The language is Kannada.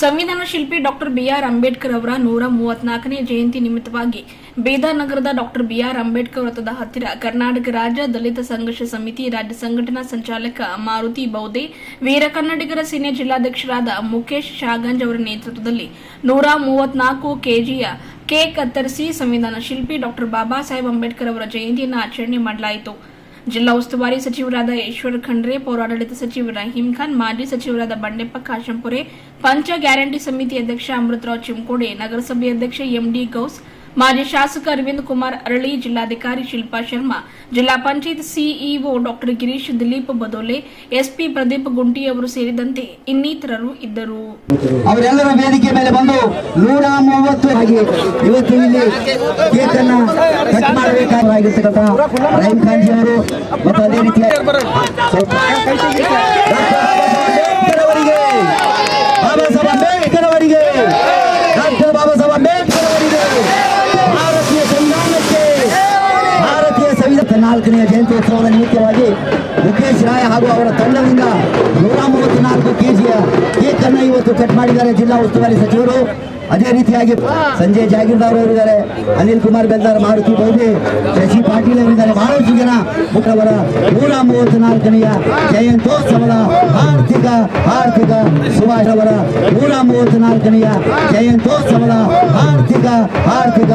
ಸಂವಿಧಾನ ಶಿಲ್ಪಿ ಡಾಕ್ಟರ್ ಬಿಆರ್ ಅಂಬೇಡ್ಕರ್ ಅವರ ನೂರ ಮೂವತ್ನಾಲ್ಕನೇ ಜಯಂತಿ ನಿಮಿತ್ತವಾಗಿ ಬೀದರ್ ನಗರದ ಡಾಕ್ಟರ್ ಬಿಆರ್ ಅಂಬೇಡ್ಕರ್ ವೃತ್ತದ ಹತ್ತಿರ ಕರ್ನಾಟಕ ರಾಜ್ಯ ದಲಿತ ಸಂಘರ್ಷ ಸಮಿತಿ ರಾಜ್ಯ ಸಂಘಟನಾ ಸಂಚಾಲಕ ಮಾರುತಿ ಬೌದೆ, ವೀರ ಕನ್ನಡಿಗರ ಸೇನೆ ಜಿಲ್ಲಾಧ್ಯಕ್ಷರಾದ ಮುಖೇಶ್ ಶಾಗಂಜ್ ಅವರ ನೇತೃತ್ವದಲ್ಲಿ ನೂರ ಮೂವತ್ನಾಲ್ಕು ಕೆಜಿಯ ಕೇಕ್ ಕತ್ತರಿಸಿ ಸಂವಿಧಾನ ಶಿಲ್ಪಿ ಡಾಕ್ಟರ್ ಬಾಬಾ ಸಾಹೇಬ್ ಅಂಬೇಡ್ಕರ್ ಅವರ ಜಯಂತಿಯನ್ನು ಆಚರಣೆ ಮಾಡಲಾಯಿತು. ಜಿಲ್ಲಾ ಉಸ್ತುವಾರಿ ಸಚಿವರಾದ ಈಶ್ವರ್ ಖಂಡ್ರೆ, ಪೌರಾಡಳಿತ ಸಚಿವ ರಹೀಂ ಖಾನ್, ಮಾಜಿ ಸಚಿವರಾದ ಬಂಡೆಪ್ಪ ಕಾಶಂಪುರೆ, ಪಂಚ ಗ್ಯಾರಂಟಿ ಸಮಿತಿ ಅಧ್ಯಕ್ಷ ಅಮೃತರಾವ್ ಚಿಂಕೋಡೆ, ನಗರಸಭೆ ಅಧ್ಯಕ್ಷ ಎಂಡಿ ಗೌಸ್ ಮಾಜಿ ಶಾಸಕ ಅರವಿಂದ್ ಕುಮಾರ್ ಅರಳಿ, ಜಿಲ್ಲಾಧಿಕಾರಿ ಶಿಲ್ಪಾ ಶರ್ಮಾ, ಜಿಲ್ಲಾ panchayat CEO doctor Girish, Dilip Badole, SP Pradeep Gunti ಅವರು ಸೇರಿದಂತೆ ಇನ್ನಿತರರು ಇದ್ದರು. ಅವರೆಲ್ಲರ ವೇದಿಕೆ ಮೇಲೆ ಬಂದು ನೂರ ಮೂವತ್ತು ಇವತ್ತು ಇಲ್ಲಿ ಕೇಕನ್ನು ಕಟ್ ಮಾಡಬೇಕಾಗಿರ್ತಕ್ಕಂಥ ರೈಮ್ ಖಾನ್ಜಿ ಅವರು ಮತ್ತು ಅದೇ ರೀತಿ ಸಂವಿಧಾನ ನಾಲ್ಕನೆಯ ಜಯಂತ್ಯೋತ್ಸವದ ನಿಮಿತ್ತವಾಗಿ ಮುಖೇಶ್ ರಾಯ ಹಾಗೂ ಅವರ ತಂಡದಿಂದ ನೂರ ಮೂವತ್ನಾಲ್ಕು ಕೆಜಿಯ ಕೇಕ್ ಅನ್ನು ಇವತ್ತು ಕಟ್ ಮಾಡಿದ್ದಾರೆ ಜಿಲ್ಲಾ ಉಸ್ತುವಾರಿ ಸಚಿವರು. ಅದೇ ರೀತಿಯಾಗಿ ಸಂಜಯ್ ಜಾಗೀರ್ದಾರ್ ಅವರಿದ್ದಾರೆ ಅನಿಲ್ ಕುಮಾರ್ ಬೆಲ್ದಾರ್, ಮಾರುತಿ ಬೌದಿ ಶಶಿ ಪಾಟೀಲ್ ಅವರಿದ್ದಾರೆ. ಬಹಳಷ್ಟು ಜನ ಮುಖವರ ನೂರ ಮೂವತ್ನಾಲ್ಕನೆಯ ಜಯಂತ್ಯೋತ್ಸವದ ಆರ್ಥಿಕ ಆರ್ಥಿಕ ಸುಭಾಷ್ ಅವರ ನೂರ ಮೂವತ್ನಾಲ್ಕನೆಯ ಜಯಂತ್ಯೋತ್ಸವದ ಆರ್ಥಿಕ ಆರ್ಥಿಕ